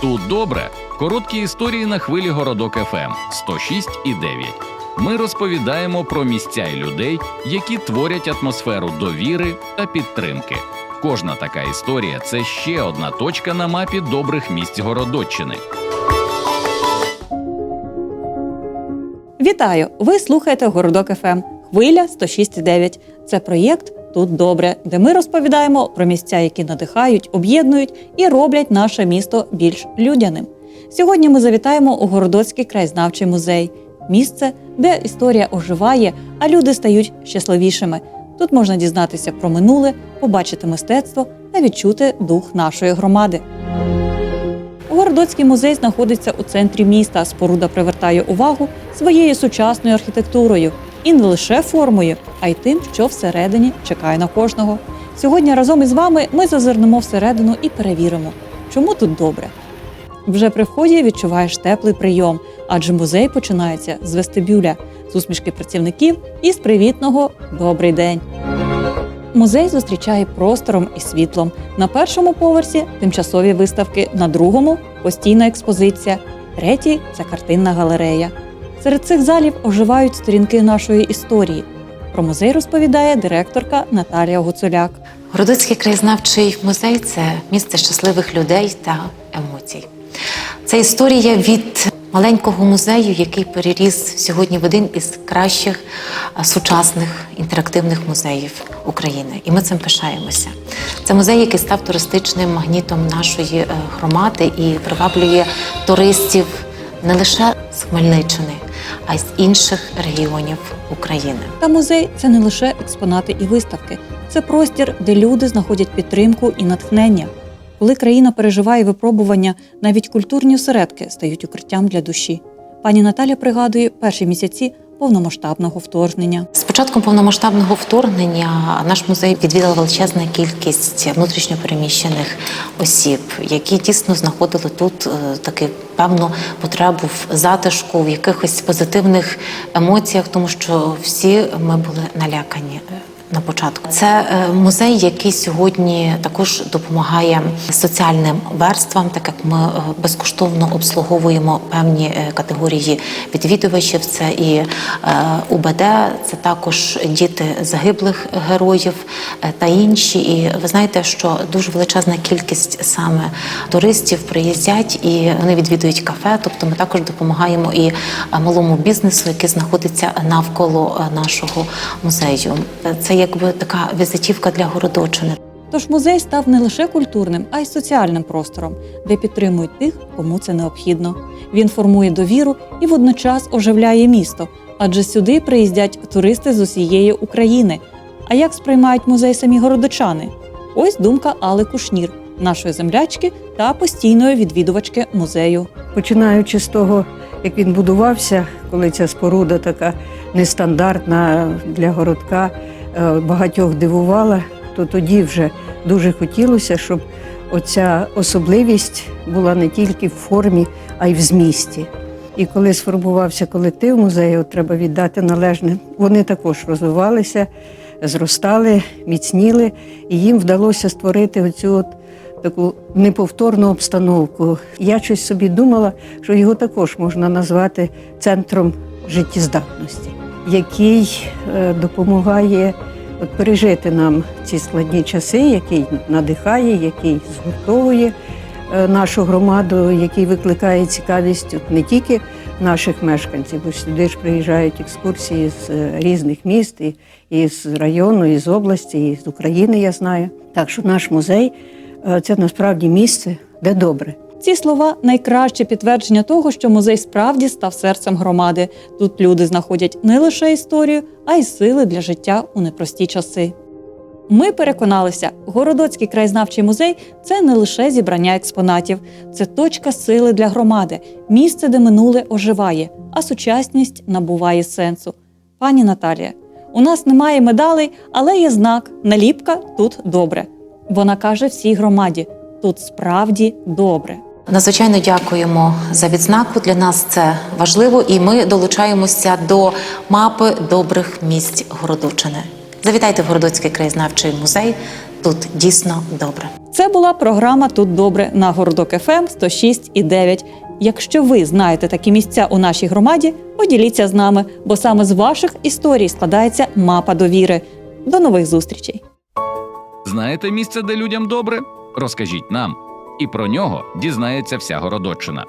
Тут добре. Короткі історії на хвилі Городок ФМ 106 і 9. Ми розповідаємо про місця і людей, які творять атмосферу довіри та підтримки. Кожна така історія це ще одна точка на мапі добрих місць Городоччини. Вітаю! Ви слухаєте Городок ФМ. Хвиля 106,9. Це проєкт Тут добре, де ми розповідаємо про місця, які надихають, об'єднують і роблять наше місто більш людяним. Сьогодні ми завітаємо у Городоцький краєзнавчий музей місце, де історія оживає, а люди стають щасливішими. Тут можна дізнатися про минуле, побачити мистецтво та відчути дух нашої громади. Городоцький музей знаходиться у центрі міста. Споруда привертає увагу своєю сучасною архітектурою і не лише формою, а й тим, що всередині чекає на кожного. Сьогодні разом із вами ми зазирнемо всередину і перевіримо, чому тут добре. Вже при вході відчуваєш теплий прийом, адже музей починається з вестибюля, з усмішки працівників і з привітного Добрий день. Музей зустрічає простором і світлом. На першому поверсі тимчасові виставки, на другому постійна експозиція, третій це картинна галерея. Серед цих залів оживають сторінки нашої історії. Про музей розповідає директорка Наталія Гуцуляк. Городоцький краєзнавчий музей це місце щасливих людей та емоцій. Це історія від маленького музею, який переріс сьогодні в один із кращих сучасних інтерактивних музеїв України. І ми цим пишаємося. Це музей, який став туристичним магнітом нашої е, громади і приваблює туристів не лише з Хмельниччини, а й з інших регіонів України. Та музей це не лише експонати і виставки, це простір, де люди знаходять підтримку і натхнення. Коли країна переживає випробування, навіть культурні осередки стають укриттям для душі. Пані Наталя пригадує перші місяці повномасштабного вторгнення. З початком повномасштабного вторгнення наш музей відвідала величезна кількість внутрішньопереміщених осіб, які дійсно знаходили тут е, таки певну потребу в затишку, в якихось позитивних емоціях, тому що всі ми були налякані. На початку це е, музей, який сьогодні також допомагає соціальним верствам, так як ми е, безкоштовно обслуговуємо певні е, категорії відвідувачів. Це і УБД, це також діти загиблих героїв та інші. І ви знаєте, що дуже величезна кількість саме туристів приїздять і вони відвідують кафе. Тобто ми також допомагаємо і малому бізнесу, який знаходиться навколо нашого музею. Це якби така візитівка для городочини. Тож музей став не лише культурним, а й соціальним простором, де підтримують тих, кому це необхідно. Він формує довіру і водночас оживляє місто, адже сюди приїздять туристи з усієї України. А як сприймають музей самі городочани? Ось думка Алли Кушнір, нашої землячки та постійної відвідувачки музею. Починаючи з того, як він будувався, коли ця споруда така нестандартна для городка, багатьох дивувала, то тоді вже дуже хотілося, щоб оця особливість була не тільки в формі, а й в змісті. І коли сформувався колектив музею, треба віддати належне, вони також розвивалися, зростали, міцніли, і їм вдалося створити оцю от таку неповторну обстановку. Я щось собі думала, що його також можна назвати центром життєздатності, який е, допомагає пережити нам ці складні часи, який надихає, який згуртовує е, нашу громаду, який викликає цікавість не тільки наших мешканців, бо сюди ж приїжджають екскурсії з е, різних міст, і, з району, і з області, і з України, я знаю. Так що наш музей це насправді місце, де добре. Ці слова найкраще підтвердження того, що музей справді став серцем громади. Тут люди знаходять не лише історію, а й сили для життя у непрості часи. Ми переконалися, Городоцький краєзнавчий музей це не лише зібрання експонатів, це точка сили для громади, місце, де минуле оживає, а сучасність набуває сенсу. Пані Наталія, у нас немає медалей, але є знак наліпка тут добре. Вона каже всій громаді: тут справді добре. Надзвичайно дякуємо за відзнаку. Для нас це важливо, і ми долучаємося до мапи добрих місць Городочини. Завітайте в Городоцький краєзнавчий музей тут дійсно добре. Це була програма Тут добре на Городок ФМ 106,9. Якщо ви знаєте такі місця у нашій громаді, поділіться з нами, бо саме з ваших історій складається мапа довіри. До нових зустрічей! Знаєте місце, де людям добре? Розкажіть нам, і про нього дізнається вся Городоччина.